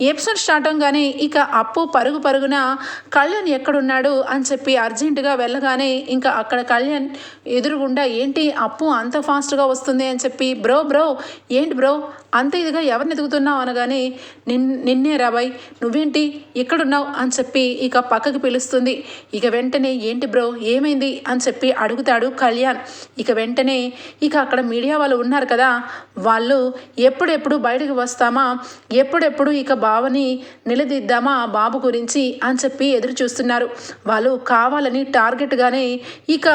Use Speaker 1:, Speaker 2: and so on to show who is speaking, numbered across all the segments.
Speaker 1: Episode start అవగానే ఇక అప్పు పరుగు పరుగున కళ్యాణ్ ఎక్కడున్నాడు అని చెప్పి అర్జెంటుగా వెళ్ళగానే ఇంకా అక్కడ కళ్యాణ్ ఎదురుగుండా ఏంటి అప్పు అంత ఫాస్ట్గా వస్తుంది? అని చెప్పి బ్రో బ్రో ఏంటి బ్రో అంత ఇదిగా ఎవరిని ఎదుగుతున్నావు? అనగానే నిన్ నిన్నే రాబాయ్ నువ్వేంటి ఎక్కడున్నావు అని చెప్పి ఇక పక్కకి పిలుస్తుంది. ఇక వెంటనే ఏంటి బ్రో ఏమైంది? అని చెప్పి అడుగుతాడు కళ్యాణ్. ఇక వెంటనే ఇక అక్కడ మీడియా వాళ్ళు ఉన్నారు కదా వాళ్ళు ఎప్పుడెప్పుడు బయటకు వస్తామా? ఎప్పుడెప్పుడు ఇక బావని నిలదీద్దామా బాబు గురించి అని చెప్పి ఎదురు చూస్తున్నారు వాళ్ళు కావాలని టార్గెట్గానే ఇక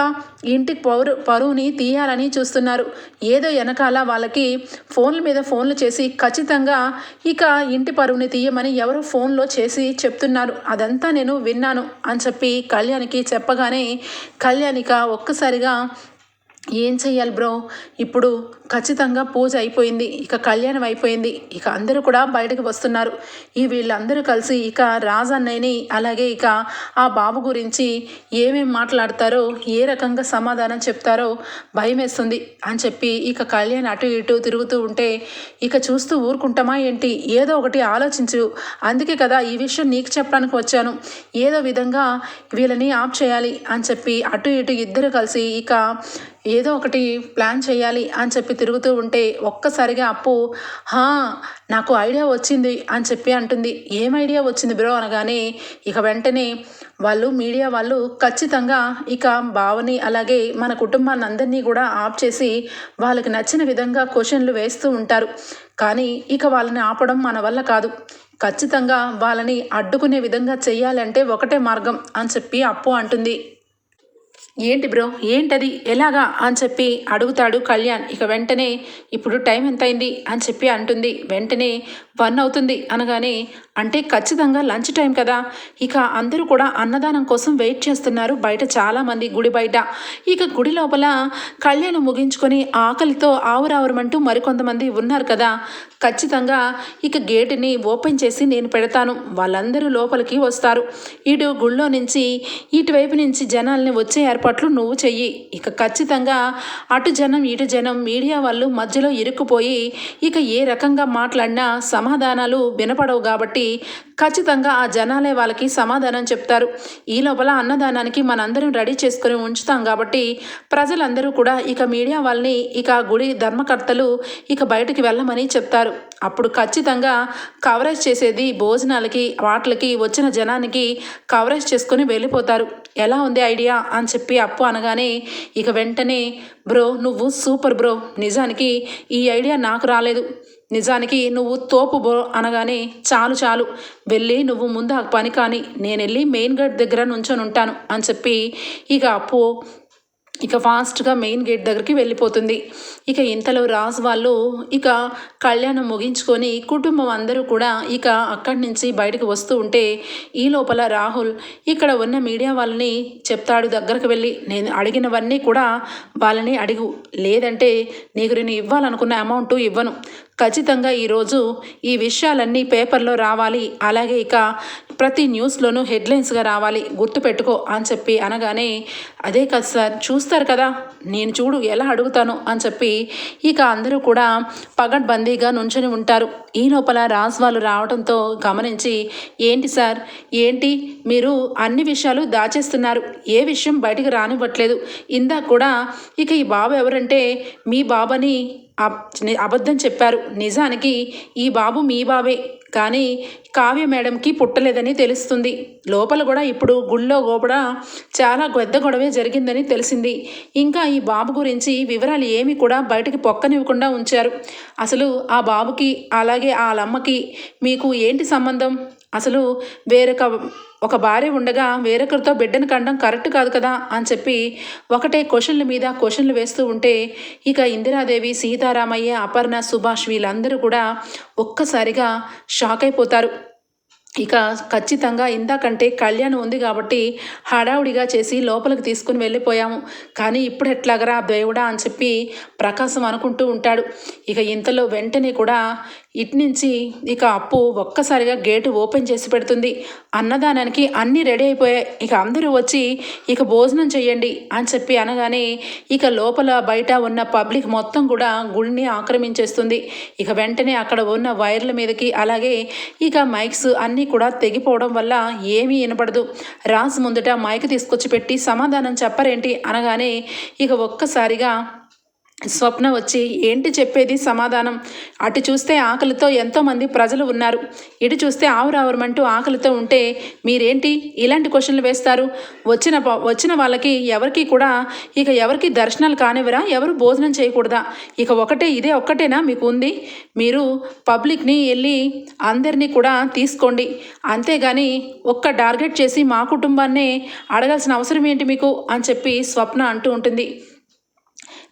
Speaker 1: ఇంటి పౌరు పరువుని తీయాలని చూస్తున్నారు. ఏదో వెనకాల వాళ్ళకి ఫోన్ల మీద ఫోన్లు చేసి ఖచ్చితంగా ఇక ఇంటి పరువుని తీయమని ఎవరో ఫోన్లో చేసి చెప్తున్నారు. అదంతా నేను విన్నాను అని చెప్పి కళ్యాణికి చెప్పగానే కళ్యాణిక ఒక్కసారిగా ఏం చెయ్యాలి బ్రో? ఇప్పుడు ఖచ్చితంగా పూజ అయిపోయింది. ఇక కళ్యాణం అయిపోయింది. ఇక అందరూ కూడా బయటకు వస్తున్నారు. ఈ వీళ్ళందరూ కలిసి ఇక రాజన్నయ్యని అలాగే ఇక ఆ బాబు గురించి ఏమేం మాట్లాడతారో ఏ రకంగా సమాధానం చెప్తారో భయం వేస్తుంది అని చెప్పి ఇక కళ్యాణ్ అటు ఇటు తిరుగుతూ ఉంటే ఇక చూస్తూ ఊరుకుంటామా ఏంటి? ఏదో ఒకటి ఆలోచించు. అందుకే కదా ఈ విషయం నీకు చెప్పడానికి వచ్చాను. ఏదో విధంగా వీళ్ళని ఆప్ చేయాలి అని చెప్పి అటు ఇటు ఇద్దరు కలిసి ఇక ఏదో ఒకటి ప్లాన్ చేయాలి అని చెప్పి తిరుగుతూ ఉంటే ఒక్కసారిగా అప్పు హా నాకు ఐడియా వచ్చింది అని చెప్పి అంటుంది. ఏం ఐడియా వచ్చింది బ్రో? అనగానే ఇక వెంటనే వాళ్ళు మీడియా వాళ్ళు ఖచ్చితంగా ఇక భావని అలాగే మన కుటుంబాన్ని అందరినీ కూడా ఆప్ చేసి వాళ్ళకి నచ్చిన విధంగా క్వశ్చన్లు వేస్తూ ఉంటారు. కానీ ఇక వాళ్ళని ఆపడం మన వల్ల కాదు. ఖచ్చితంగా వాళ్ళని అడ్డుకునే విధంగా చేయాలంటే ఒకటే మార్గం అని చెప్పి అప్పు అంటుంది. ఏంటి బ్రో? ఏంటది? ఎలాగా? అని చెప్పి అడుగుతాడు కళ్యాణ్. ఇక వెంటనే ఇప్పుడు టైం ఎంత అయింది అని చెప్పి అంటుంది. వెంటనే వన్ అవుతుంది అనగానే అంటే ఖచ్చితంగా లంచ్ టైం కదా? ఇక అందరూ కూడా అన్నదానం కోసం వెయిట్ చేస్తున్నారు. బయట చాలామంది గుడి బయట. ఇక గుడి లోపల కళ్యాణం ముగించుకొని ఆకలితో ఆవురావురమంటూ మరికొంతమంది ఉన్నారు కదా. ఖచ్చితంగా ఇక గేటుని ఓపెన్ చేసి నేను పెడతాను. వాళ్ళందరూ లోపలికి వస్తారు. ఇటు గుళ్ళో నుంచి ఇటువైపు నుంచి జనాల్ని వచ్చే ఏర్పాట్లు నువ్వు చెయ్యి. ఇక ఖచ్చితంగా అటు జనం ఇటు జనం మీడియా వాళ్ళు మధ్యలో ఇరుక్కుపోయి ఇక ఏ రకంగా మాట్లాడినా సమాధానాలు వినపడవు కాబట్టి ఖచ్చితంగా ఆ జనాలే వాళ్ళకి సమాధానం చెప్తారు. ఈ లోపల అన్నదానానికి మనందరం రెడీ చేసుకుని ఉంచుతాం కాబట్టి ప్రజలందరూ కూడా ఇక మీడియా వాళ్ళని ఇక గుడి ధర్మకర్తలు ఇక బయటికి వెళ్ళమని చెప్తారు. అప్పుడు ఖచ్చితంగా కవరేజ్ చేసేది భోజనాలకి వాటిలకి వచ్చిన జనానికి కవరేజ్ చేసుకొని వెళ్ళిపోతారు. ఎలా ఉంది ఐడియా? అని చెప్పి అప్పు అనగానే ఇక వెంటనే బ్రో నువ్వు సూపర్ బ్రో. నిజానికి ఈ ఐడియా నాకు రాలేదు. నిజానికి నువ్వు తోపు బో అనగానే చాలు చాలు. వెళ్ళి నువ్వు ముందు ఆ పని కానీ నేను వెళ్ళి మెయిన్ గేట్ దగ్గర నుంచొని ఉంటాను అని చెప్పి ఇక అప్పు ఇక ఫాస్ట్గా మెయిన్ గేట్ దగ్గరికి వెళ్ళిపోతుంది. ఇక ఇంతలో రాజు వాళ్ళు ఇక కళ్యాణం ముగించుకొని కుటుంబం అందరూ కూడా ఇక అక్కడి నుంచి బయటకు వస్తూ ఉంటే ఈ లోపల రాహుల్ ఇక్కడ ఉన్న మీడియా వాళ్ళని చెప్తాడు దగ్గరకు వెళ్ళి నేను అడిగినవన్నీ కూడా వాళ్ళని అడుగు. లేదంటే నీకు నేను ఇవ్వాలనుకున్న అమౌంట్ ఇవ్వను. ఖచ్చితంగా ఈరోజు ఈ విషయాలన్నీ పేపర్లో రావాలి. అలాగే ఇక ప్రతి న్యూస్లోనూ హెడ్లైన్స్గా రావాలి. గుర్తుపెట్టుకో అని చెప్పి అనగానే అదే కదా సార్ చూస్తారు కదా. నేను చూడు ఎలా అడుగుతాను అని చెప్పి ఇక అందరూ కూడా పగడ్బందీగా నుంచొని ఉంటారు. ఈ లోపల రాజ్ వాళ్ళు రావడంతో గమనించి ఏంటి సార్? ఏంటి? మీరు అన్ని విషయాలు దాచేస్తున్నారు. ఏ విషయం బయటకు రానివ్వట్లేదు. ఇందాక కూడా ఇక ఈ బాబు ఎవరంటే మీ బాబని అబద్ధం చెప్పారు. నిజానికి ఈ బాబు మీ బాబే కానీ కావ్య మేడంకి పుట్టలేదని తెలుస్తుంది. లోపల కూడా ఇప్పుడు గుళ్ళో కూడా చాలా పెద్ద గొడవే జరిగిందని తెలిసింది. ఇంకా ఈ బాబు గురించి వివరాలు ఏమి కూడా బయటకు పొక్కనివ్వకుండా ఉంచారు. అసలు ఆ బాబుకి అలాగే వాళ్ళమ్మకి అమ్మకి మీకు ఏంటి సంబంధం? అసలు వేరొక ఒక భార్య ఉండగా వేరొకరితో బిడ్డను కండం కరెక్ట్ కాదు కదా అని చెప్పి ఒకటే క్వశ్చన్ల మీద క్వశ్చన్లు వేస్తూ ఉంటే ఇక ఇందిరాదేవి సీతారామయ్య అపర్ణ సుభాష్ వీళ్ళందరూ కూడా ఒక్కసారిగా షాక్ అయిపోతారు. ఇక ఖచ్చితంగా ఇందాకంటే కళ్యాణం ఉంది కాబట్టి హడావుడిగా చేసి లోపలికి తీసుకుని వెళ్ళిపోయాము. కానీ ఇప్పుడు ఎట్లాగరా దేవుడా అని చెప్పి ప్రకాశం అనుకుంటూ ఉంటాడు. ఇక ఇంతలో వెంటనే కూడా ఇట్నుంచి ఇక అప్పు ఒక్కసారిగా గేటు ఓపెన్ చేసి పెడుతుంది. అన్నదానానికి అన్నీ రెడీ అయిపోయాయి. ఇక అందరూ వచ్చి ఇక భోజనం చేయండి అని చెప్పి అనగానే ఇక లోపల బయట ఉన్న పబ్లిక్ మొత్తం కూడా గుడిని ఆక్రమించేస్తుంది. ఇక వెంటనే అక్కడ ఉన్న వైర్ల మీదకి అలాగే ఇక మైక్స్ అన్నీ కూడా తెగిపోవడం వల్ల ఏమీ వినపడదు. రాజు ముందుట మైక్ తీసుకొచ్చి పెట్టి సమాధానం చెప్పరేంటి అనగానే ఇక ఒక్కసారిగా స్వప్న వచ్చి ఏంటి చెప్పేది సమాధానం? అటు చూస్తే ఆకలితో ఎంతోమంది ప్రజలు ఉన్నారు. ఇటు చూస్తే ఆవురావురమంటూ ఆకలితో ఉంటే మీరేంటి ఇలాంటి క్వశ్చన్లు వేస్తారు? వచ్చిన ప- వచ్చిన వాళ్ళకి ఎవరికి కూడా ఇక ఎవరికి దర్శనాలు కానివరా ఎవరు భోజనం చేయకూడదా? ఇక ఒకటే ఇదే ఒక్కటేనా మీకు ఉంది? మీరు పబ్లిక్ని వెళ్ళి అందరినీ కూడా తీసుకోండి. అంతేగాని ఒక్క టార్గెట్ చేసి మా కుటుంబాన్నే అడగాల్సిన అవసరం ఏంటి మీకు? అని చెప్పి స్వప్న అంటూ ఉంటుంది.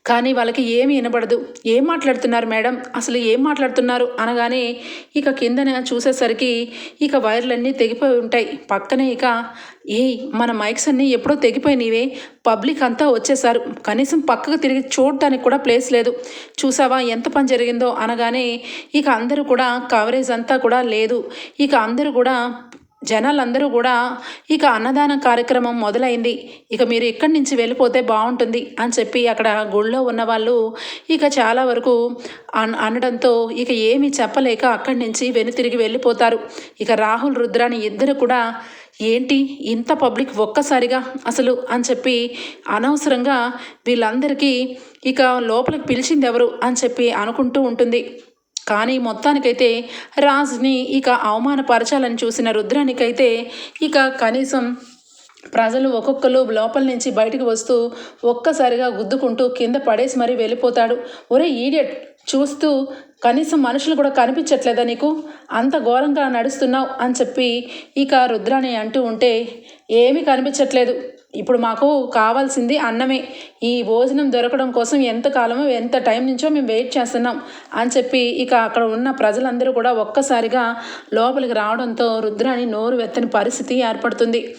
Speaker 1: కానీ వాళ్ళకి ఏమీ వినబడదు. ఏం మాట్లాడుతున్నారు మేడం? అసలు ఏం మాట్లాడుతున్నారు? అనగానే ఇక కిందన చూసేసరికి ఇక వైర్లన్నీ తెగిపోయి ఉంటాయి. పక్కనే ఇక ఏ మన మైక్స్ అన్నీ ఎప్పుడో తెగిపోయినవే. పబ్లిక్ అంతా వచ్చేసారు. కనీసం పక్కకు తిరిగి చూడటానికి కూడా ప్లేస్ లేదు. చూసావా ఎంత పని జరిగిందో? అనగానే ఇక అందరూ కూడా కవరేజ్ అంతా కూడా లేదు. ఇక అందరూ కూడా జనాలందరూ కూడా ఇక అన్నదాన కార్యక్రమం మొదలైంది. ఇక మీరు ఇక్కడి నుంచి వెళ్ళిపోతే బాగుంటుంది అని చెప్పి అక్కడ గుళ్ళో ఉన్న వాళ్ళు ఇక చాలా వరకు అన్ అనడంతో ఇక ఏమీ చెప్పలేక అక్కడి నుంచి వెనుతిరిగి వెళ్ళిపోతారు. ఇక రాహుల్ రుద్రాని ఇద్దరు కూడా ఏంటి ఇంత పబ్లిక్ ఒక్కసారిగా అసలు అని చెప్పి అనవసరంగా వీళ్ళందరికీ ఇక లోపలికి పిలిచింది ఎవరు అని చెప్పి అనుకుంటూ ఉంటుంది. కానీ మొత్తానికైతే రాజ్ని ఇక అవమానపరచాలని చూసిన రుద్రానికైతే ఇక కనీసం ప్రజలు ఒక్కొక్కరు లోపల నుంచి బయటకు వస్తూ ఒక్కసారిగా గుద్దుకుంటూ కింద పడేసి మరీ వెళ్ళిపోతాడు. ఒరే ఈడియట్ చూస్తూ కనీసం మనుషులు కూడా కనిపించట్లేదా నీకు? అంత ఘోరంగా నడుస్తున్నావు అని చెప్పి ఇక రుద్రాని అంటూ ఉంటే ఏమీ కనిపించట్లేదు. ఇప్పుడు మాకు కావాల్సింది అన్నమే. ఈ భోజనం దొరకడం కోసం ఎంత కాలమో ఎంత టైం నుంచో మేము వెయిట్ చేస్తున్నాం అని చెప్పి ఇక అక్కడ ఉన్న ప్రజలందరూ కూడా ఒక్కసారిగా లోపలికి రావడంతో రుద్రాని నోరు వెత్తని పరిస్థితి ఏర్పడుతుంది.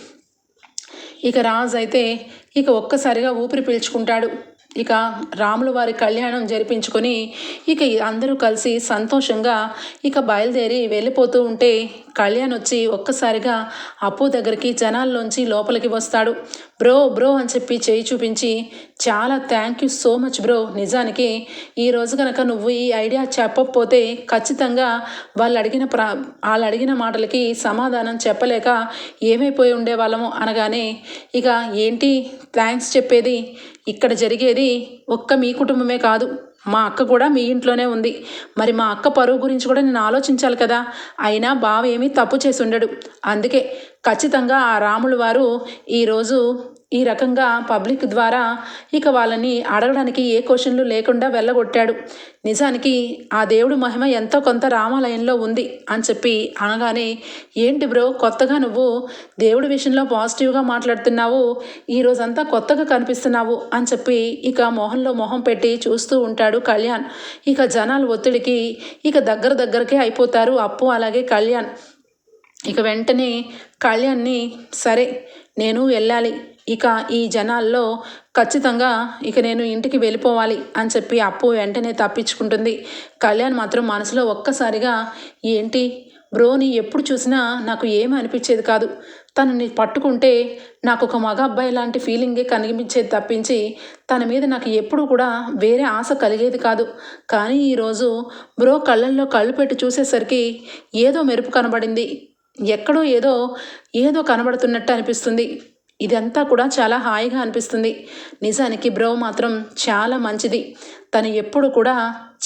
Speaker 1: ఇక రాజు అయితే ఇక ఒక్కసారిగా ఊపిరి పీల్చుకుంటాడు. ఇక రాముల వారి కళ్యాణం జరిపించుకొని ఇక అందరూ కలిసి సంతోషంగా ఇక బయలుదేరి వెళ్ళిపోతూ ఉంటే కళ్యాణ్ వచ్చి ఒక్కసారిగా అప్పు దగ్గరికి జనాల్లోంచి లోపలికి వస్తాడు. బ్రో బ్రో అని చెప్పి చేయి చూపించి చాలా thank you so much bro. నిజానికి ఈరోజు కనుక నువ్వు ఈ ఐడియా చెప్పకపోతే ఖచ్చితంగా వాళ్ళు అడిగిన ప్ర వాళ్ళు అడిగిన మాటలకి సమాధానం చెప్పలేక ఏమైపోయి ఉండేవాళ్ళము? అనగానే ఇక ఏంటి? థ్యాంక్స్ చెప్పేది ఇక్కడ జరిగేది ఒక్క మీ కుటుంబమే కాదు. మా అక్క కూడా మీ ఇంట్లోనే ఉంది. మరి మా అక్క పరువు గురించి కూడా నేను ఆలోచించాలి కదా. అయినా బావ ఏమీ తప్పు చేసి ఉండడు. అందుకే ఖచ్చితంగా ఆ రాములు వారు ఈరోజు ఈ రకంగా పబ్లిక్ ద్వారా ఇక వాళ్ళని అడగడానికి ఏ క్వశ్చన్లు లేకుండా వెళ్ళగొట్టాడు. నిజానికి ఆ దేవుడు మహిమ ఎంతో కొంత రామాలయంలో ఉంది అని చెప్పి అనగానే ఏంటి బ్రో కొత్తగా నువ్వు దేవుడి విషయంలో పాజిటివ్గా మాట్లాడుతున్నావు ఈ రోజంతా కొత్తగా కనిపిస్తున్నావు అని చెప్పి ఇక మొహంలో మొహం పెట్టి చూస్తూ ఉంటాడు కళ్యాణ్. ఇక జనాలు ఒత్తిడికి ఇక దగ్గర దగ్గరకే అయిపోతారు అప్పు అలాగే కళ్యాణ్. ఇక వెంటనే కళ్యాణ్ని సరే నేను వెళ్ళాలి ఇక ఈ జనాల్లో ఖచ్చితంగా ఇక నేను ఇంటికి వెళ్ళిపోవాలి అని చెప్పి అప్పు వెంటనే తప్పించుకుంటుంది. కళ్యాణ్ మాత్రం మనసులో ఒక్కసారిగా ఏంటి? బ్రోని ఎప్పుడు చూసినా నాకు ఏమీ అనిపించేది కాదు. తనని పట్టుకుంటే నాకు ఒక మగ అబ్బాయి లాంటి ఫీలింగే కనిపించేది తప్పించి తన మీద నాకు ఎప్పుడు కూడా వేరే ఆశ కలిగేది కాదు. కానీ ఈరోజు బ్రో కళ్ళల్లో కళ్ళు పెట్టి చూసేసరికి ఏదో మెరుపు కనబడింది. ఎక్కడో ఏదో ఏదో కనబడుతున్నట్టు అనిపిస్తుంది. ఇదంతా కూడా చాలా హాయిగా అనిపిస్తుంది. నిజానికి బ్రో మాత్రం చాలా మంచిది. తను ఎప్పుడు కూడా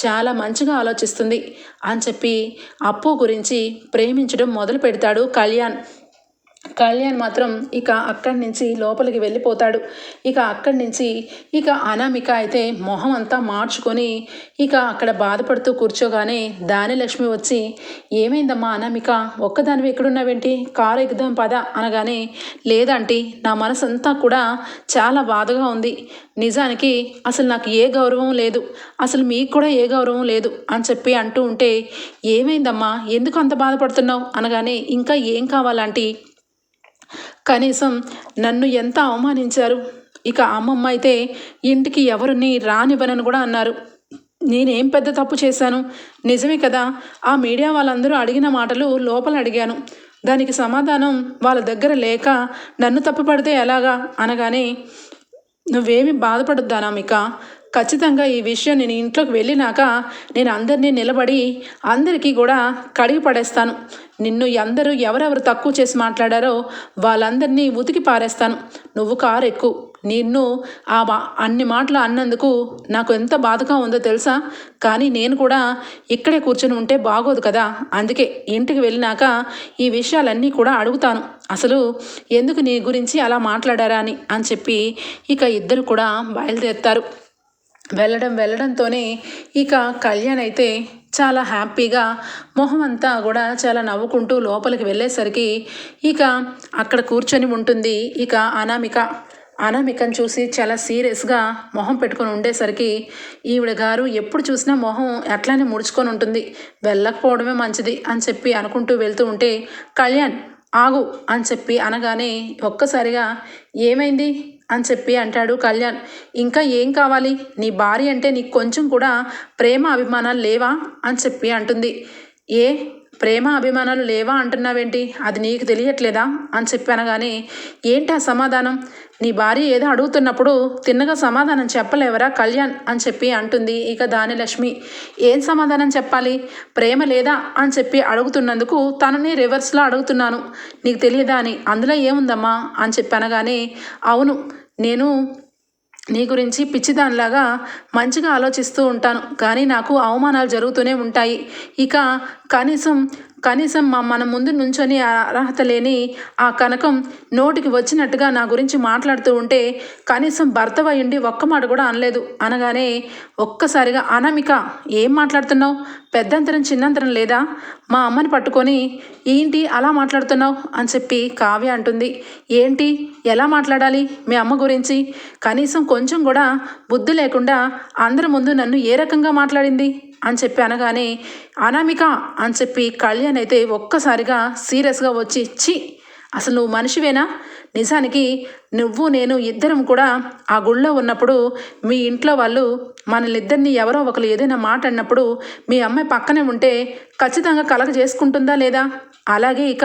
Speaker 1: చాలా మంచిగా ఆలోచిస్తుంది. అని చెప్పి అప్పు గురించి ప్రేమించడం మొదలు పెడతాడు కళ్యాణ్. కళ్యాణ్ మాత్రం ఇక అక్కడి నుంచి లోపలికి వెళ్ళిపోతాడు. ఇక అక్కడి నుంచి ఇక అనామిక అయితే మొహం అంతా మార్చుకొని ఇక అక్కడ బాధపడుతూ కూర్చోగానే దానిలక్ష్మి వచ్చి ఏమైందమ్మా అనామిక? ఒక్కదానివి ఎక్కడున్నావేంటి కారు ఎక్కుదాం పద అనగానే లేదంటీ నా మనసు అంతా కూడా చాలా బాధగా ఉంది. నిజానికి అసలు నాకు ఏ గౌరవం లేదు. అసలు మీకు కూడా ఏ గౌరవం లేదు అని చెప్పి అంటూ ఉంటే ఏమైందమ్మా? ఎందుకు అంత బాధపడుతున్నావు? అనగానే ఇంకా ఏం కావాలంటే కనీసం నన్ను ఎంత అవమానించారు? ఇక అమ్మమ్మ అయితే ఇంటికి ఎవరిని రానివ్వనని కూడా అన్నారు. నేనేం పెద్ద తప్పు చేశాను? నిజమే కదా ఆ మీడియా వాళ్ళందరూ అడిగిన మాటలు లోపల అడిగాను. దానికి సమాధానం వాళ్ళ దగ్గర లేక నన్ను తప్పుపడితే ఎలాగా? అనగానే నువ్వేమి బాధపడొద్దు అనామిక ఖచ్చితంగా ఈ విషయం నేను ఇంట్లోకి వెళ్ళినాక నేను అందరినీ నిలబడి అందరికీ కూడా కడిగి పడేస్తాను. నిన్ను అందరూ ఎవరెవరు తక్కువ చేసి మాట్లాడారో వాళ్ళందరినీ ఉతికి పారేస్తాను. నువ్వు కారు ఎక్కువ నిన్ను ఆ అన్ని మాటలు అన్నందుకు నాకు ఎంత బాధగా ఉందో తెలుసా? కానీ నేను కూడా ఇక్కడే కూర్చొని ఉంటే బాగోదు కదా? అందుకే ఇంటికి వెళ్ళినాక ఈ విషయాలన్నీ కూడా అడుగుతాను. అసలు ఎందుకు నీ గురించి అలా మాట్లాడారా అని అని చెప్పి ఇక ఇద్దరు కూడా బయలుదేరుతారు. వెళ్ళడం వెళ్ళడంతోనే ఇక కళ్యాణ్ అయితే చాలా హ్యాపీగా మొహం అంతా కూడా చాలా నవ్వుకుంటూ లోపలికి వెళ్ళేసరికి ఇక అక్కడ కూర్చొని ఉంటుంది. ఇక అనామిక అనామికను చూసి చాలా సీరియస్గా మొహం పెట్టుకొని ఉండేసరికి ఈవిడ గారు ఎప్పుడు చూసినా మొహం అట్లానే ముడుచుకొని ఉంటుంది. వెళ్ళకపోవడమే మంచిది అని చెప్పి అనుకుంటూ వెళ్తూ ఉంటే కళ్యాణ్ ఆగు అని చెప్పి అనగానే ఒక్కసారిగా ఏమైంది? అని చెప్పి అంటాడు కళ్యాణ్. ఇంకా ఏం కావాలి? నీ భార్య అంటే నీకు కొంచెం కూడా ప్రేమ అభిమానాలు లేవా? అని చెప్పి అంటుంది. ఏ? ప్రేమ అభిమానాలు లేవా అంటున్నావేంటి? అది నీకు తెలియట్లేదా? అని చెప్పి అనగానే ఏంటి ఆ సమాధానం? నీ భార్య ఏదో అడుగుతున్నప్పుడు తిన్నగా సమాధానం చెప్పలేవరా కళ్యాణ్? అని చెప్పి అంటుంది ఇక దానిలక్ష్మి. ఏం సమాధానం చెప్పాలి? ప్రేమ లేదా? అని చెప్పి అడుగుతున్నందుకు తనని రివర్స్లో అడుగుతున్నాను. నీకు తెలియదా అని? అందులో ఏముందమ్మా? అని చెప్పి అనగానే అవును నేను నీ గురించి పిచ్చిదానిలాగా మంచిగా ఆలోచిస్తూ ఉంటాను. కానీ నాకు అవమానాలు జరుగుతూనే ఉంటాయి. ఇక కనీసం కనీసం మా మన ముందు నుంచొని అర్హత లేని ఆ కనకం నోటికి వచ్చినట్టుగా నా గురించి మాట్లాడుతూ ఉంటే కనీసం భర్త ఉండి ఒక్క మాట కూడా అనలేదు. అనగానే ఒక్కసారిగా అనామిక ఏం మాట్లాడుతున్నావు? పెద్దంతరం చిన్నంతరం లేదా? మా అమ్మని పట్టుకొని ఏంటి అలా మాట్లాడుతున్నావు? అని చెప్పి కావ్య అంటుంది. ఏంటి? ఎలా మాట్లాడాలి మీ అమ్మ గురించి? కనీసం కొంచెం కూడా బుద్ధి లేకుండా అందరి ముందు నన్ను ఏ రకంగా మాట్లాడింది? అని చెప్పి అనగానే అనామిక అని చెప్పి కళ్యాణ్ అయితే ఒక్కసారిగా సీరియస్గా వచ్చి చి అసలు నువ్వు మనిషివేనా? నిజానికి నువ్వు నేను ఇద్దరం కూడా ఆ గుళ్ళో ఉన్నప్పుడు మీ ఇంట్లో వాళ్ళు మనల్నిద్దరిని ఎవరో ఒకరు ఏదైనా మాట అన్నప్పుడు మీ అమ్మాయి పక్కనే ఉంటే ఖచ్చితంగా కలగ చేసుకుంటుందా లేదా? అలాగే ఇక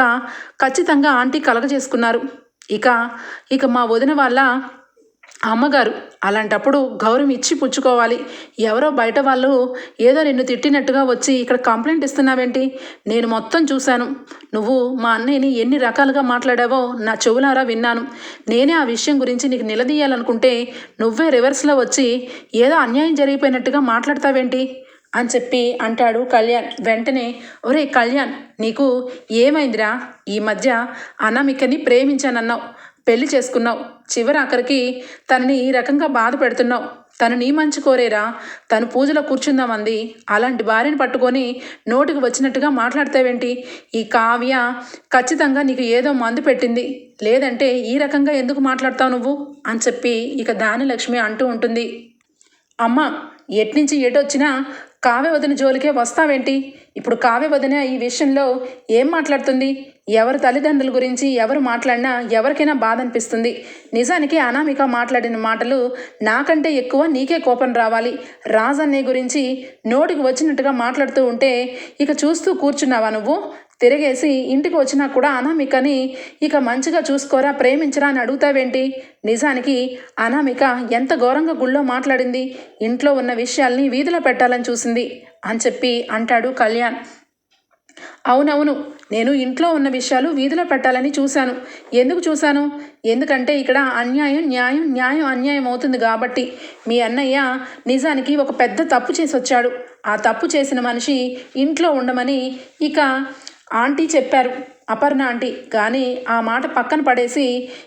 Speaker 1: ఖచ్చితంగా ఆంటీ కలగ చేసుకున్నారు. ఇక ఇక మా వదిన వాళ్ళ అమ్మగారు అలాంటప్పుడు గౌరవం ఇచ్చి పుచ్చుకోవాలి. ఎవరో బయట వాళ్ళు ఏదో నిన్ను తిట్టినట్టుగా వచ్చి ఇక్కడ కంప్లైంట్ ఇస్తున్నావేంటి? నేను మొత్తం చూశాను. నువ్వు మా అన్నయ్యని ఎన్ని రకాలుగా మాట్లాడావో నా చెవులారా విన్నాను. నేనే ఆ విషయం గురించి నీకు నిలదీయాలనుకుంటే నువ్వే రివర్స్లో వచ్చి ఏదో అన్యాయం జరిగిపోయినట్టుగా మాట్లాడతావేంటి? అని చెప్పి అంటాడు కళ్యాణ్. వెంటనే ఒరే కళ్యాణ్ నీకు ఏమైందిరా? ఈ మధ్య అనామికని ప్రేమించానన్నావు. పెళ్ళి చేసుకున్నావు. చివరి ఆఖరికి తనని ఈ రకంగా బాధ పెడుతున్నావు. తను నీ మంచి కోరేరా. తను పూజలో కూర్చుందామంది అలాంటి భార్యను పట్టుకొని నోటికి వచ్చినట్టుగా మాట్లాడతావేంటి? ఈ కావ్య ఖచ్చితంగా నీకు ఏదో మందు పెట్టింది. లేదంటే ఈ రకంగా ఎందుకు మాట్లాడతావు నువ్వు? అని చెప్పి ఇక దానిలక్ష్మి అంటూ ఉంటుంది. అమ్మ ఎట్నుంచి ఎటొచ్చినా కావ్య వదిన జోలికే వస్తావేంటి? ఇప్పుడు కావ్య వదిన ఈ విషయంలో ఏం మాట్లాడుతుంది? ఎవరి తల్లిదండ్రుల గురించి ఎవరు మాట్లాడినా ఎవరికైనా బాధ అనిపిస్తుంది నిజానికి అనామిక మాట్లాడిన మాటలు నాకంటే ఎక్కువ నీకే కోపం రావాలి. రాజన్నయ్య గురించి నోటికి వచ్చినట్టుగా మాట్లాడుతూ ఉంటే ఇక చూస్తూ కూర్చున్నావా నువ్వు? తిరిగేసి ఇంటికి వచ్చినా కూడా అనామికని ఇక మంచిగా చూసుకోరా ప్రేమించరా అని అడుగుతావేంటి? నిజానికి అనామిక ఎంత ఘోరంగా గుళ్ళో మాట్లాడింది ఇంట్లో ఉన్న విషయాల్ని వీధిలో పెట్టాలని చూసింది అని చెప్పి అంటాడు కళ్యాణ్. అవునవును నేను ఇంట్లో ఉన్న విషయాలు వీధిలో పెట్టాలని చూశాను. ఎందుకు చూశాను? ఎందుకంటే ఇక్కడ అన్యాయం న్యాయం న్యాయం అన్యాయం అవుతుంది కాబట్టి. మీ అన్నయ్య నిజానికి ఒక పెద్ద తప్పు చేసి వచ్చాడు ఆ తప్పు చేసిన మనిషి ఇంట్లో ఉండమని ఇక ఆంటీ చెప్పారు అపర్ణ ఆంటీ కానీ ఆ మాట పక్కన పడేసి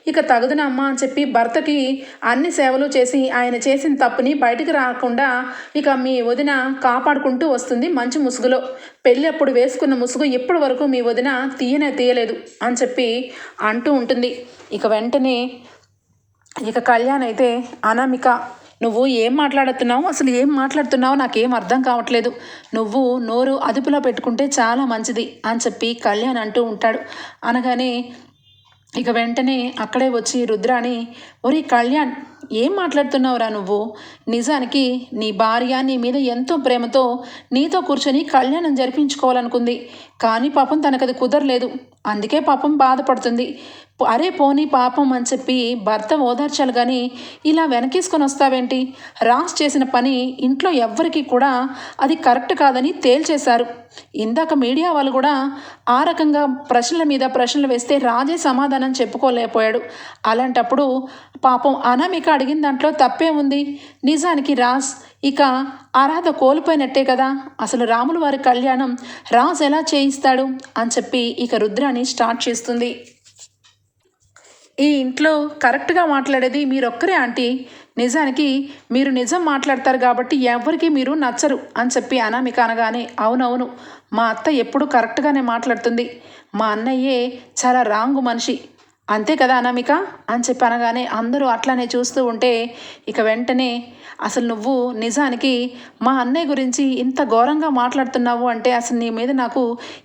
Speaker 1: ఇక తగదునమ్మ అని చెప్పి భర్తకి అన్ని సేవలు చేసి ఆయన చేసిన తప్పుని బయటికి రాకుండా ఇక మీ వదిన కాపాడుకుంటూ వస్తుంది మంచి ముసుగులో. పెళ్ళి అప్పుడు వేసుకున్న ముసుగు ఇప్పటి వరకు మీ వదిన తీయనే తీయలేదు అని చెప్పి అంటూ ఉంటుంది. ఇక వెంటనే ఇక కళ్యాణ్ అయితే అనామిక నువ్వు ఏం మాట్లాడుతున్నావు అసలు ఏం మాట్లాడుతున్నావు నాకేం అర్థం కావట్లేదు. నువ్వు నోరు అదుపులో పెట్టుకుంటే చాలా మంచిది అని చెప్పి కళ్యాణ్ అంటూ ఉంటాడు. అనగానే ఇక వెంటనే అక్కడే వచ్చి రుద్రాని ఒరే కళ్యాణ్ ఏం మాట్లాడుతున్నావురా నువ్వు? నిజానికి నీ భార్య నీ మీద ఎంతో ప్రేమతో నీతో కూర్చొని కళ్యాణం జరిపించుకోవాలనుకుంది. కానీ పాపం తనకది కుదరలేదు. అందుకే పాపం బాధపడుతుంది. అరే పోనీ పాపం అని చెప్పి భర్త ఓదార్చాలి కానీ ఇలా వెనకేసుకొని వస్తావేంటి? రాస్ చేసిన పని ఇంట్లో ఎవ్వరికి కూడా అది కరెక్ట్ కాదని తేల్చేశారు. ఇందాక మీడియా వాళ్ళు కూడా ఆ రకంగా ప్రశ్నల మీద ప్రశ్నలు వేస్తే రాజే సమాధానం చెప్పుకోలేకపోయాడు. అలాంటప్పుడు పాపం అనామిక అడిగిన దాంట్లో తప్పే ఉంది. నిజానికి రాజ్ ఇక ఆరాధ కోల్పోయినట్టే కదా. అసలు రాముల వారి కళ్యాణం రాజ్ ఎలా చేయిస్తాడు అని చెప్పి ఇక రుద్రాని స్టార్ట్ చేస్తుంది. ఈ ఇంట్లో కరెక్ట్గా మాట్లాడేది మీరొక్కరే ఆంటీ. నిజానికి మీరు నిజం మాట్లాడతారు కాబట్టి ఎవరికి మీరు నచ్చరు అని చెప్పి అనామిక అనగానే అవునవును మా అత్త ఎప్పుడు కరెక్ట్గానే మాట్లాడుతుంది. మా అన్నయ్యే చాలా రాంగు మనిషి. అంతే కదా అనామిక? అని చెప్పి అనగానే అందరూ అట్లానే చూస్తూ ఉంటే ఇక వెంటనే అసలు నువ్వు నిజానికి మా అన్నయ్య గురించి ఇంత ఘోరంగా మాట్లాడుతున్నావు అంటే అసలు నీ మీద నాకు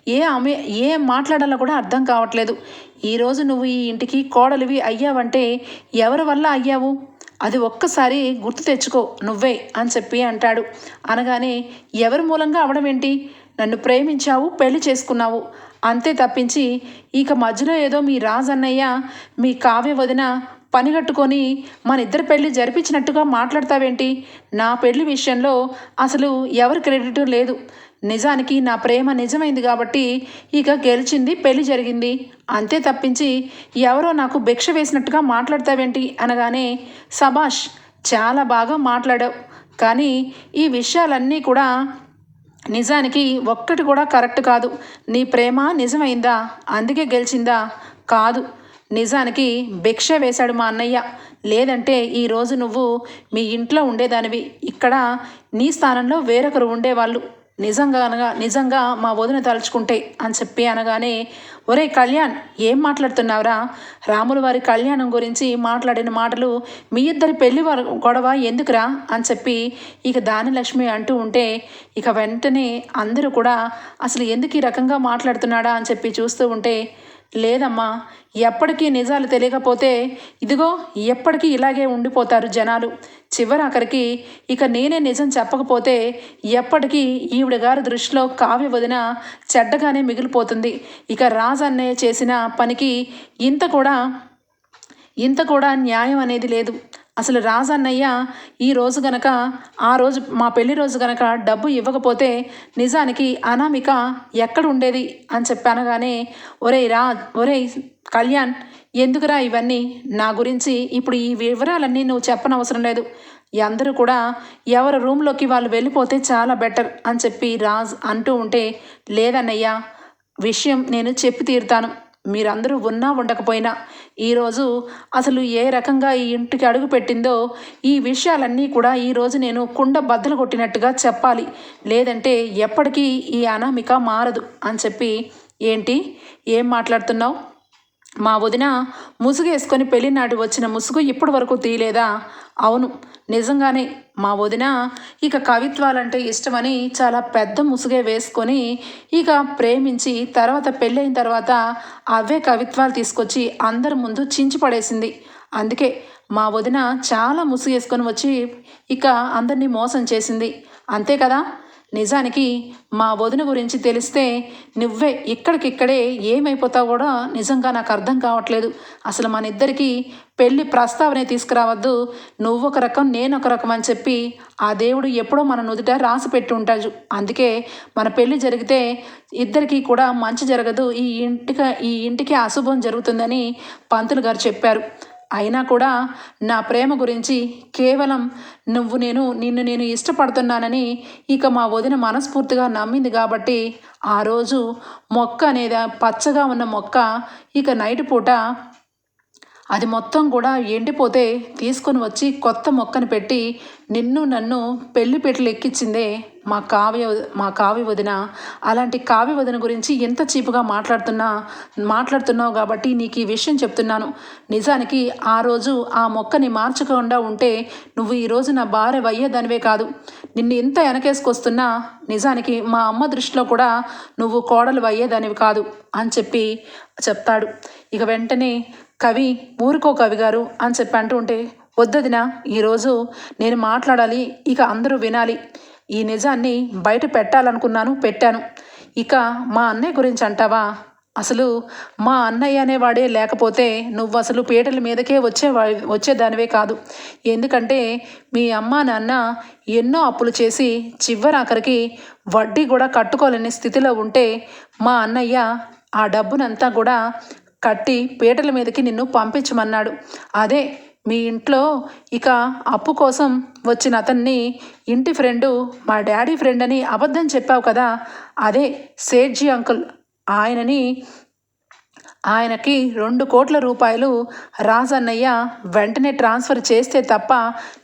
Speaker 1: ఏ ఆమె ఏ మాట్లాడాలో కూడా అర్థం కావట్లేదు. ఈరోజు నువ్వు ఈ ఇంటికి కోడలివి అయ్యావంటే ఎవరి వల్ల అయ్యావు? అది ఒక్కసారి గుర్తు తెచ్చుకో నువ్వే అని చెప్పి అంటాడు. అనగానే ఎవరి మూలంగా అవడం ఏంటి నన్ను ప్రేమించావు పెళ్ళి చేసుకున్నావు. అంతే తప్పించి ఇక మధ్యలో ఏదో మీ రాజన్నయ్య మీ కావ్య వదిన పనిగట్టుకొని మన ఇద్దరు పెళ్ళి జరిపించినట్టుగా మాట్లాడతావేంటి? నా పెళ్ళి విషయంలో అసలు ఎవరి క్రెడిట్ లేదు. నిజానికి నా ప్రేమ నిజమైంది కాబట్టి ఇక గెలిచింది పెళ్ళి జరిగింది. అంతే తప్పించి ఎవరో నాకు భిక్ష వేసినట్టుగా మాట్లాడతావేంటి అనగానే సభాష్ చాలా బాగా మాట్లాడావు. కానీ ఈ విషయాలన్నీ కూడా నిజానికి ఒక్కటి కూడా కరెక్ట్ కాదు. నీ ప్రేమ నిజమైందా? అందుకే గెలిచిందా? కాదు. నిజానికి భిక్ష వేశాడు మా అన్నయ్య. లేదంటే ఈరోజు నువ్వు మీ ఇంట్లో ఉండేదానివి. ఇక్కడ నీ స్థానంలో వేరొకరు ఉండేవాళ్ళు. నిజంగా అనగా నిజంగా మా వదిన తలుచుకుంటే అని చెప్పి అనగానే ఒరే కళ్యాణ్ ఏం మాట్లాడుతున్నావురా? రాముల వారి కళ్యాణం గురించి మాట్లాడిన మాటలు మీ ఇద్దరి పెళ్ళి గొడవ ఎందుకురా? అని చెప్పి ఇక దానిలక్ష్మి అంటూ ఉంటే ఇక వెంటనే అందరూ కూడా అసలు ఎందుకు ఈ రకంగా మాట్లాడుతున్నాడా? అని చెప్పి చూస్తూ ఉంటే లేదమ్మా ఎప్పటికీ నిజాలు తెలియకపోతే ఇదిగో ఎప్పటికీ ఇలాగే ఉండిపోతారు జనాలు. చివరాఖరికి ఇక నేనే నిజం చెప్పకపోతే ఎప్పటికీ ఈవిడ గారి దృష్టిలో కావ్య వదిన చెడ్డగానే మిగిలిపోతుంది. ఇక రాజన్నయ్య చేసిన పనికి ఇంత కూడా ఇంత కూడా న్యాయం అనేది లేదు. అసలు రాజన్నయ్య ఈ రోజు గనక ఆ రోజు మా పెళ్ళి రోజు గనక డబ్బు ఇవ్వకపోతే నిజానికి అనామిక ఎక్కడ ఉండేది అని చెప్పానగానే ఒరే రా ఒరే కళ్యాణ్ ఎందుకురా ఇవన్నీ? నా గురించి ఇప్పుడు ఈ వివరాలన్నీ నువ్వు చెప్పనవసరం లేదు. అందరూ కూడా ఎవరి రూమ్లోకి వాళ్ళు వెళ్ళిపోతే చాలా బెటర్ అని చెప్పి రాజ్ అంటూ ఉంటే లేదన్నయ్యా విషయం నేను చెప్పి తీరుతాను. మీరందరూ ఉన్నా ఉండకపోయినా ఈరోజు అసలు ఏ రకంగా ఈ ఇంటికి అడుగు పెట్టిందో ఈ విషయాలన్నీ కూడా ఈరోజు నేను కుండ బద్దలు కొట్టినట్టుగా చెప్పాలి. లేదంటే ఎప్పటికీ ఈ అనామిక మారదు అని చెప్పి ఏంటి? ఏం మాట్లాడుతున్నావు? మా వదిన ముసుగు వేసుకొని పెళ్ళినాడు వచ్చిన ముసుగు ఇప్పటి వరకు తీయలేదా? అవును నిజంగానే మా వదిన ఇక కవిత్వాలంటే ఇష్టమని చాలా పెద్ద ముసుగే వేసుకొని ఇక ప్రేమించి తర్వాత పెళ్ళైన తర్వాత అవే కవిత్వాలు తీసుకొచ్చి అందరి ముందు చించిపడేసింది అందుకే మా వదిన చాలా ముసుగేసుకొని వచ్చి ఇక అందరినీ మోసం చేసింది. అంతే కదా? నిజానికి మా వదిన గురించి తెలిస్తే నువ్వే ఇక్కడికిక్కడే ఏమైపోతావు కూడా నిజంగా నాకు అర్థం కావట్లేదు. అసలు మన ఇద్దరికి పెళ్ళి ప్రస్తావనే తీసుకురావద్దు. నువ్వు ఒక రకం నేను ఒక రకం అని చెప్పి ఆ దేవుడు ఎప్పుడో మన నుదుట రాసి పెట్టి ఉంటాడు. అందుకే మన పెళ్ళి జరిగితే ఇద్దరికి కూడా మంచి జరగదు. ఈ ఇంటికి ఈ ఇంటికి అశుభం జరుగుతుందని పంతులు గారు చెప్పారు. అయినా కూడా నా ప్రేమ గురించి కేవలం నువ్వు నేను నిన్ను నేను ఇష్టపడుతున్నానని ఇక మా వదిన మనస్ఫూర్తిగా నమ్మింది కాబట్టి ఆ రోజు మొక్క అనేది పచ్చగా ఉన్న మొక్క ఇక నైట్ పూట అది మొత్తం కూడా ఎండిపోతే తీసుకొని వచ్చి కొత్త మొక్కను పెట్టి నిన్ను నన్ను పెళ్ళి పెట్లు ఎక్కించిందే మా కావ్య మా కావ్య వదిన. అలాంటి కావ్య వదిన గురించి ఎంత చీపుగా మాట్లాడుతున్నా మాట్లాడుతున్నావు కాబట్టి నీకు ఈ విషయం చెప్తున్నాను. నిజానికి ఆ రోజు ఆ మొక్కని మార్చకుండా ఉంటే నువ్వు ఈరోజు నా భార్య అయ్యేదానివే కాదు. నిన్ను ఇంత వెనకేసుకొస్తున్నా నిజానికి మా అమ్మ దృష్టిలో కూడా నువ్వు కోడలు అయ్యేదానివి కాదు అని చెప్పి చెప్తాడు. ఇక వెంటనే కవి ఊరుకో కవి గారు అని చెప్పి అంటూ ఉంటే వద్దదినా ఈరోజు నేను మాట్లాడాలి ఇక అందరూ వినాలి. ఈ నిజాన్ని బయట పెట్టాలనుకున్నాను పెట్టాను. ఇక మా అన్నయ్య గురించి అంటావా? అసలు మా అన్నయ్య అనేవాడే లేకపోతే నువ్వు అసలు పీటల మీదకే వచ్చే వచ్చేదానివే కాదు. ఎందుకంటే మీ అమ్మ నాన్న ఎన్నో అప్పులు చేసి చివరాఖరికి వడ్డీ కూడా కట్టుకోలేని స్థితిలో ఉంటే మా అన్నయ్య ఆ డబ్బునంతా కూడా కట్టి పీటల మీదకి నిన్ను పంపించమన్నాడు. అదే మీ ఇంట్లో ఇక అప్పు కోసం వచ్చిన అతన్ని ఇంటి ఫ్రెండు మా డాడీ ఫ్రెండ్ అని అబద్ధం చెప్పావు కదా అదే సేట్జీ అంకుల్. ఆయనని ఆయనకి రెండు కోట్ల రూపాయలు రాజన్నయ్య వెంటనే ట్రాన్స్ఫర్ చేస్తే తప్ప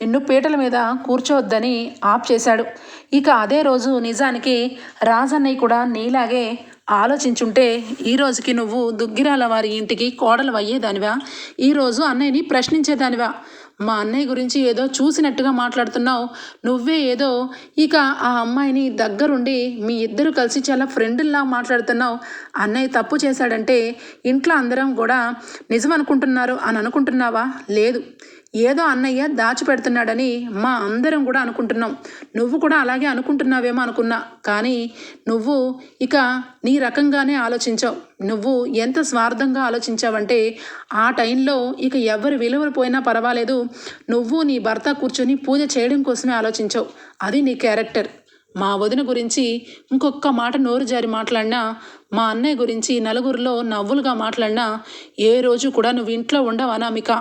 Speaker 1: నిన్ను పీటల మీద కూర్చోవద్దని ఆప్ చేశాడు. ఇక అదే రోజు నిజానికి రాజన్నయ్య కూడా నీలాగే ఆలోచించుంటే ఈ రోజుకి నువ్వు దుగ్గిరాల వారి ఇంటికి కోడలు అయ్యేదానివా? ఈరోజు అన్నయ్యని ప్రశ్నించేదానివా? మా అన్నయ్య గురించి ఏదో చూసినట్టుగా మాట్లాడుతున్నావు. నువ్వే ఏదో ఇక ఆ అమ్మాయిని దగ్గరుండి మీ ఇద్దరు కలిసి చాలా ఫ్రెండ్లా మాట్లాడుతున్నావు. అన్నయ్య తప్పు చేశాడంటే ఇంట్లో అందరం కూడా నిజం అనుకుంటున్నారు అని అనుకుంటున్నావా లేదు. ఏదో అన్నయ్య దాచిపెడుతున్నాడని మా అందరం కూడా అనుకుంటున్నాం. నువ్వు కూడా అలాగే అనుకుంటున్నావేమో అనుకున్నా. కానీ నువ్వు ఇక నీ రకంగానే ఆలోచించావు. నువ్వు ఎంత స్వార్థంగా ఆలోచించావంటే ఆ టైంలో ఇక ఎవరు విలువలు పోయినా పర్వాలేదు. నువ్వు నీ భర్త కూర్చొని పూజ చేయడం కోసమే ఆలోచించావు. అది నీ క్యారెక్టర్. మా వదిన గురించి ఇంకొక మాట నోరు జారి మాట్లాడినా మా అన్నయ్య గురించి నలుగురిలో నవ్వులుగా మాట్లాడినా ఏ రోజు కూడా నువ్వు ఇంట్లో ఉండవు అనామిక.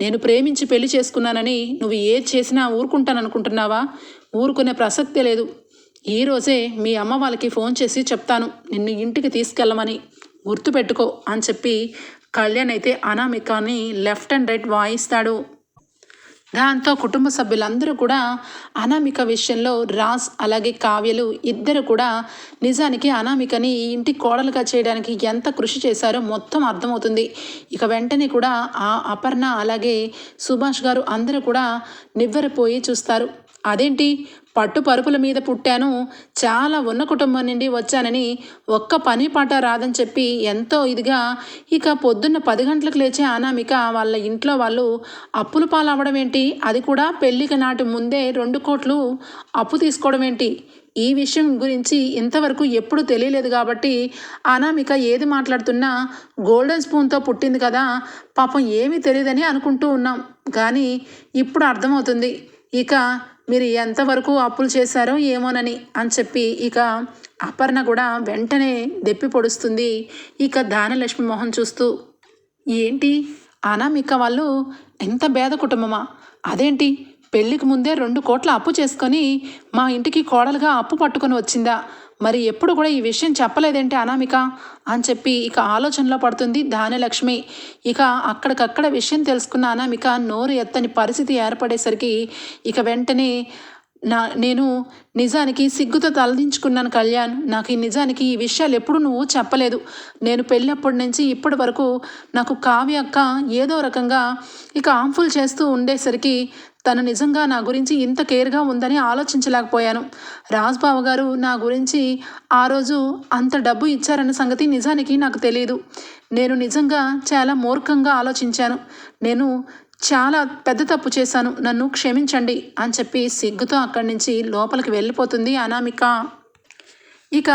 Speaker 1: నేను ప్రేమించి పెళ్ళి చేసుకున్నానని నువ్వు ఏది చేసినా ఊరుకుంటాననుకుంటున్నావా? ఊరుకునే ప్రసక్తే లేదు. ఈరోజే మీ అమ్మ వాళ్ళకి ఫోన్ చేసి చెప్తాను. నిన్ను ఇంటికి తీసుకెళ్ళమని. గుర్తుపెట్టుకో అని చెప్పి కళ్యాణ్ అయితే అనామికాని లెఫ్ట్ అండ్ రైట్ వాయిస్తాడు. దాంతో కుటుంబ సభ్యులందరూ కూడా అనామిక విషయంలో రాజ్ అలాగే కావ్యలు ఇద్దరు కూడా నిజానికి అనామికని ఇంటి కోడలుగా చేయడానికి ఎంత కృషి చేశారో మొత్తం అర్థమవుతుంది. ఇక వెంటనే కూడా ఆ అపర్ణ అలాగే సుభాష్ గారు అందరూ కూడా నివ్వెరపోయి చూస్తారు. అదేంటి? పట్టు పరుపుల మీద పుట్టాను. చాలా ఉన్న కుటుంబం నుండి వచ్చానని ఒక్క పని పాట రాదని చెప్పి ఎంతో ఇదిగా ఇక పొద్దున్న పది గంటలకు లేచే అనామిక వాళ్ళ ఇంట్లో వాళ్ళు అప్పులు పాలవడం ఏంటి? అది కూడా పెళ్ళికి నాటి ముందే రెండు కోట్లు అప్పు తీసుకోవడం ఏంటి? ఈ విషయం గురించి ఇంతవరకు ఎప్పుడు తెలియలేదు కాబట్టి అనామిక ఏది మాట్లాడుతున్నా గోల్డెన్ స్పూన్తో పుట్టింది కదా పాపం ఏమీ తెలియదని అనుకుంటూ ఉన్నాం. కానీ ఇప్పుడు అర్థమవుతుంది. ఇక మీరు ఎంతవరకు అప్పులు చేశారో ఏమోనని అని చెప్పి ఇక అపర్ణ కూడా వెంటనే దెప్పి పొడుస్తుంది. ఇక దానలక్ష్మి మొహం చూస్తూ ఏంటి? అనామిక వాళ్ళు ఎంత పేద కుటుంబమా? అదేంటి? పెళ్ళికి ముందే రెండు కోట్ల అప్పు చేసుకొని మా ఇంటికి కోడలుగా అప్పు పట్టుకొని వచ్చిందా? మరి ఎప్పుడు కూడా ఈ విషయం చెప్పలేదేంటి అనామిక? అని చెప్పి ఇక ఆలోచనలో పడుతుంది ధాన్యలక్ష్మి. ఇక అక్కడికక్కడ విషయం తెలుసుకున్న అనామిక నోరు ఎత్తని పరిస్థితి ఏర్పడేసరికి ఇక వెంటనే నా నేను నిజానికి సిగ్గుతో తలదించుకున్నాను కళ్యాణ్. నాకు ఈ నిజానికి ఈ విషయాలు ఎప్పుడు నువ్వు చెప్పలేదు. నేను పెళ్ళప్పటి నుంచి ఇప్పటి వరకు నాకు కావ్య అక్క ఏదో రకంగా ఇక ఆంఫుల్ చేస్తూ ఉండేసరికి తను నిజంగా నా గురించి ఇంత కేర్గా ఉందని ఆలోచించలేకపోయాను. రాజ్బాబు గారు నా గురించి ఆ రోజు అంత డబ్బు ఇచ్చారన్న సంగతి నిజానికి నాకు తెలియదు నేను నిజంగా చాలా మూర్ఖంగా ఆలోచించాను. నేను చాలా పెద్ద తప్పు చేశాను. నన్ను క్షమించండి అని చెప్పి సిగ్గుతో అక్కడి నుంచి లోపలికి వెళ్ళిపోతుంది అనామిక. ఇక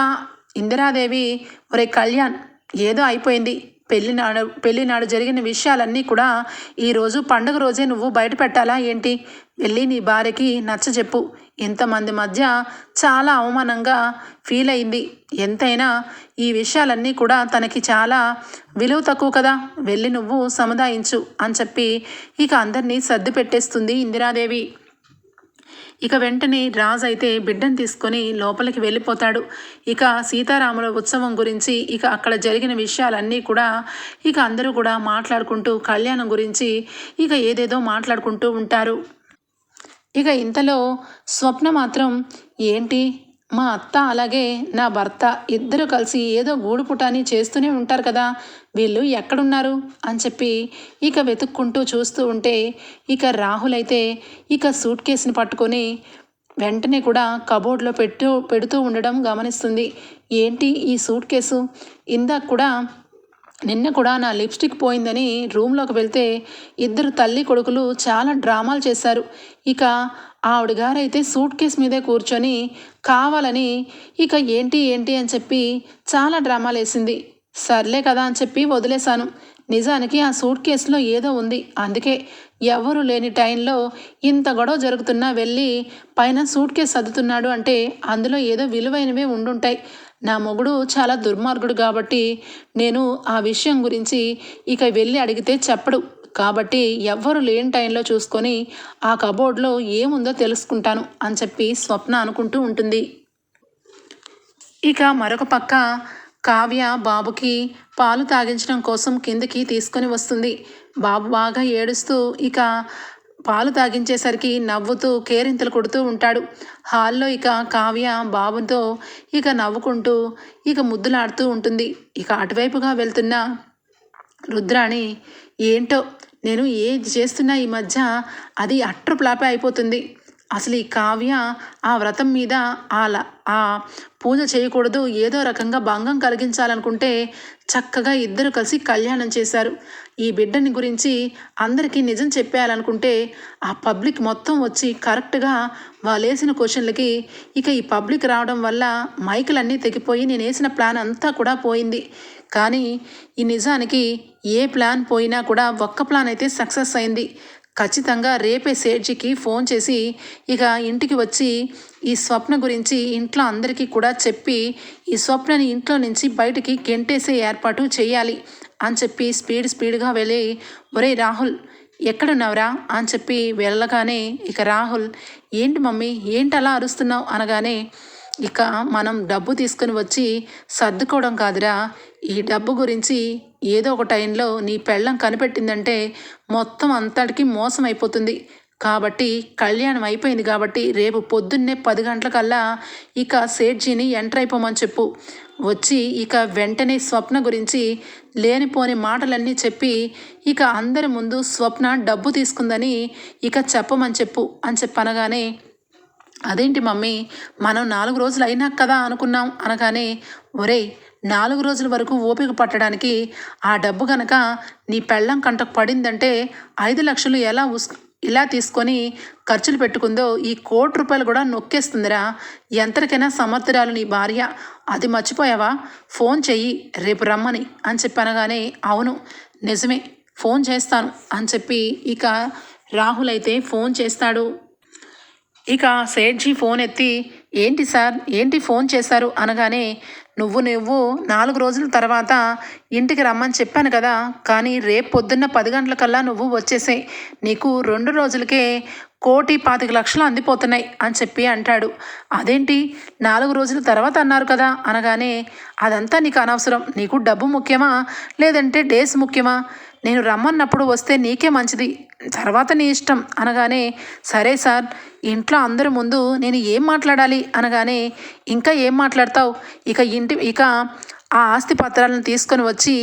Speaker 1: ఇందిరాదేవి ఒరే కళ్యాణ్ ఏదో అయిపోయింది. పెళ్ళినాడు పెళ్ళినాడు జరిగిన విషయాలన్నీ కూడా ఈరోజు పండుగ రోజే నువ్వు బయట పెట్టాలా ఏంటి? వెళ్ళి నీ భార్యకి నచ్చజెప్పు ఇంతమంది మధ్య చాలా అవమానంగా ఫీల్ అయింది. ఎంతైనా ఈ విషయాలన్నీ కూడా తనకి చాలా విలువ తక్కువ కదా. వెళ్ళి నువ్వు సముదాయించు అని చెప్పి ఇక అందరినీ సర్ది పెట్టేస్తుంది ఇందిరాదేవి. ఇక వెంటనే రాజు అయితే బిడ్డను తీసుకొని లోపలికి వెళ్ళిపోతాడు. ఇక సీతారాముల ఉత్సవం గురించి ఇక అక్కడ జరిగిన విషయాలన్నీ కూడా ఇక అందరూ కూడా మాట్లాడుకుంటూ కళ్యాణం గురించి ఇక ఏదేదో మాట్లాడుకుంటూ ఉంటారు. ఇక ఇంతలో స్వప్న మాత్రం ఏంటి? మా అత్త అలాగే నా భర్త ఇద్దరు కలిసి ఏదో గూడు పుటాని చేస్తూనే ఉంటారు కదా వీళ్ళు ఎక్కడున్నారు? అని చెప్పి ఇక వెతుక్కుంటూ చూస్తూ ఉంటే ఇక రాహుల్ అయితే ఇక సూట్ కేసుని పట్టుకొని వెంటనే కూడా కబోర్డ్లో పెట్టు పెడుతూ ఉండడం గమనిస్తుంది. ఏంటి ఈ సూట్ కేసు? ఇందాక కూడా నిన్న కూడా నా లిప్స్టిక్ పోయిందని రూమ్లోకి వెళ్తే ఇద్దరు తల్లి కొడుకులు చాలా డ్రామాలు చేశారు. ఇక ఆవిడ గారైతే సూట్ కేస్ మీదే కూర్చొని కావాలని ఇక ఏంటి ఏంటి అని చెప్పి చాలా డ్రామాలు వేసింది. సర్లే కదా అని చెప్పి వదిలేశాను. నిజానికి ఆ సూట్ కేసులో ఏదో ఉంది. అందుకే ఎవరు లేని టైంలో ఇంత గొడవ జరుగుతున్నా వెళ్ళి పైన సూట్ కేసు సర్దుతున్నాడు అంటే అందులో ఏదో విలువైనవే ఉండుంటాయి. నా మొగుడు చాలా దుర్మార్గుడు కాబట్టి నేను ఆ విషయం గురించి ఇక వెళ్ళి అడిగితే చెప్పడు. కాబట్టి ఎవ్వరు లేని టైంలో చూసుకొని ఆ కబోర్డ్లో ఏముందో తెలుసుకుంటాను అని చెప్పి స్వప్న అనుకుంటూ ఉంటుంది. ఇక మరొక పక్క కావ్య బాబుకి పాలు తాగించడం కోసం కిందకి తీసుకొని వస్తుంది. బాబు బాగా ఏడుస్తూ ఇక పాలు తాగించేసరికి నవ్వుతూ కేరింతలు కొడుతూ ఉంటాడు. హాల్లో ఇక కావ్య బాబుతో ఇక నవ్వుకుంటూ ఇక ముద్దులాడుతూ ఉంటుంది. ఇక అటువైపుగా వెళ్తున్న రుద్రాణి ఏంటో నేను ఏది చేస్తున్నా ఈ మధ్య అది అట్రు ప్లాపే అయిపోతుంది. అసలు ఈ కావ్య ఆ వ్రతం మీద ఆల ఆ పూజ చేయకూడదు. ఏదో రకంగా భంగం కలిగించాలనుకుంటే చక్కగా ఇద్దరు కలిసి కళ్యాణం చేశారు. ఈ బిడ్డని గురించి అందరికీ నిజం చెప్పేయాలనుకుంటే ఆ పబ్లిక్ మొత్తం వచ్చి కరెక్ట్గా వాళ్ళు వేసిన క్వశ్చన్లకి ఇక ఈ పబ్లిక్ రావడం వల్ల మైకులన్నీ తెగిపోయి నేను వేసిన ప్లాన్ అంతా కూడా పోయింది. కానీ ఈ నిజానికి ఏ ప్లాన్ పోయినా కూడా ఒక్క ప్లాన్ అయితే సక్సెస్ అయింది. ఖచ్చితంగా రేపే సేట్జీకి ఫోన్ చేసి ఇక ఇంటికి వచ్చి ఈ స్వప్న గురించి ఇంట్లో అందరికీ కూడా చెప్పి ఈ స్వప్నని ఇంట్లో నుంచి బయటికి గెంటేసే ఏర్పాటు చేయాలి అని చెప్పి స్పీడ్ స్పీడ్గా వెళ్ళి ఒరే రాహుల్ ఎక్కడున్నావురా? అని చెప్పి వెళ్ళగానే ఇక రాహుల్ ఏంటి మమ్మీ ఏంటి అలా అరుస్తున్నావు? అనగానే ఇక మనం డబ్బు తీసుకుని వచ్చి సర్దుకోవడం కాదురా. ఈ డబ్బు గురించి ఏదో ఒక టైంలో నీ పెళ్ళం కనిపెట్టిందంటే మొత్తం అంతటికి మోసం అయిపోతుంది. కాబట్టి కళ్యాణం అయిపోయింది కాబట్టి రేపు పొద్దున్నే పది గంటలకల్లా ఇక సేట్జీని ఎంటర్ అయిపోమని చెప్పు. వచ్చి ఇక వెంటనే స్వప్న గురించి లేనిపోని మాటలన్నీ చెప్పి ఇక అందరి ముందు స్వప్న డబ్బు తీసుకుందని ఇక చెప్పమని చెప్పు అని చెప్పనగానే అదేంటి మమ్మీ? మనం నాలుగు రోజులు అయినా కదా అనుకున్నాం అనగానే ఒరేయ్ నాలుగు రోజుల వరకు ఓపిక పట్టడానికి ఆ డబ్బు గనక నీ పెళ్ళం కంటకు పడిందంటే ఐదు లక్షలు ఎలా ఉస్ ఇలా తీసుకొని ఖర్చులు పెట్టుకుందో ఈ కోటి రూపాయలు కూడా నొక్కేస్తుందిరా. ఎంతరికైనా సమర్థురాలు నీ భార్య. అది మర్చిపోయావా? ఫోన్ చెయ్యి రేపు రమ్మని అని చెప్పనగానే అవును నిజమే ఫోన్ చేస్తాను అని చెప్పి ఇక రాహుల్ అయితే ఫోన్ చేస్తాడు. ఇక సేట్జీ ఫోన్ ఎత్తి ఏంటి సార్? ఏంటి ఫోన్ చేశారు? అనగానే నువ్వు నువ్వు నాలుగు రోజుల తర్వాత ఇంటికి రమ్మని చెప్పాను కదా కానీ రేపు పొద్దున్న పది గంటలకల్లా నువ్వు వచ్చేసే నీకు రెండు రోజులకే కోటి పాతిక లక్షలు అందిపోతున్నాయి అని చెప్పి అంటాడు. అదేంటి? నాలుగు రోజుల తర్వాత అన్నారు కదా అనగానే అదంతా నీకు అనవసరం. నీకు డబ్బు ముఖ్యమా? లేదంటే డేస్ ముఖ్యమా? నేను రమ్మన్నప్పుడు వస్తే నీకే మంచిది. తర్వాత నీ ఇష్టం అనగానే సరే సార్ ఇంట్లో అందరి ముందు నేను ఏం మాట్లాడాలి అనగానే ఇంకా ఏం మాట్లాడతావు? ఇక ఇంటి ఇక ఆ ఆస్తి పత్రాలను తీసుకొని వచ్చి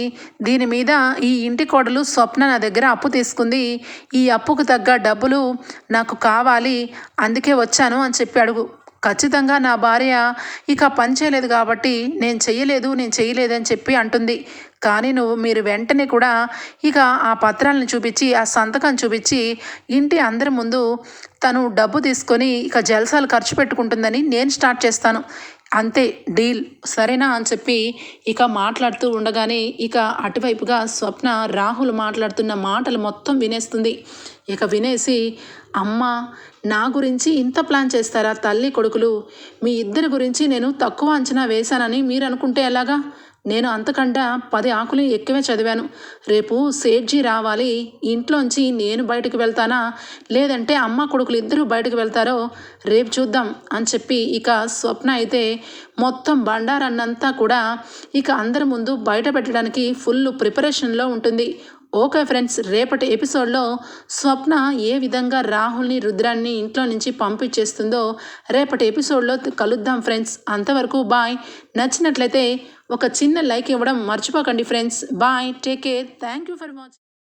Speaker 1: దీని మీద ఈ ఇంటి కోడలు స్వప్న నా దగ్గర అప్పు తీసుకుంది. ఈ అప్పుకు తగ్గ డబ్బులు నాకు కావాలి అందుకే వచ్చాను అని చెప్పి అడుగు. ఖచ్చితంగా నా భార్య ఇక పని చేయలేదు కాబట్టి నేను చెయ్యలేదు నేను చేయలేదు అని చెప్పి అంటుంది. కానీ నువ్వు మీరు వెంటనే కూడా ఇక ఆ పత్రాలను చూపించి ఆ సంతకం చూపించి ఇంటి అందరి ముందు తను డబ్బు తీసుకొని ఇక జల్సాలు ఖర్చు పెట్టుకుంటుందని నేను స్టార్ట్ చేస్తాను. అంతే డీల్. సరేనా అని చెప్పి ఇక మాట్లాడుతూ ఉండగానే ఇక అటువైపుగా స్వప్న రాహుల్ మాట్లాడుతున్న మాటలు మొత్తం వినేస్తుంది. ఇక వినేసి అమ్మ నా గురించి ఇంత ప్లాన్ చేస్తారా తల్లి కొడుకులు? మీ ఇద్దరి గురించి నేను తక్కువ అంచనా వేశానని మీరు అనుకుంటే ఎలాగా? నేను అంతకంటే పది ఆకులు ఎక్కువే చదివాను. రేపు సేట్జీ రావాలి. ఇంట్లోంచి నేను బయటకు వెళ్తానా? లేదంటే అమ్మ కొడుకులు ఇద్దరు బయటకు వెళ్తారో? రేపు చూద్దాం అని చెప్పి ఇక స్వప్న అయితే మొత్తం బండారన్నంతా కూడా ఇక అందరి ముందు బయట పెట్టడానికి ఫుల్ ప్రిపరేషన్లో ఉంటుంది. ఓకే ఫ్రెండ్స్ రేపటి ఎపిసోడ్లో స్వప్న ఏ విధంగా రాహుల్ని రుద్రాన్ని ఇంట్లో నుంచి పంపించేస్తుందో రేపటి ఎపిసోడ్లో కలుద్దాం ఫ్రెండ్స్. అంతవరకు బాయ్. నచ్చినట్లయితే ఒక చిన్న లైక్ ఇవ్వడం మర్చిపోకండి friends. Bye. Take care. Thank you for watching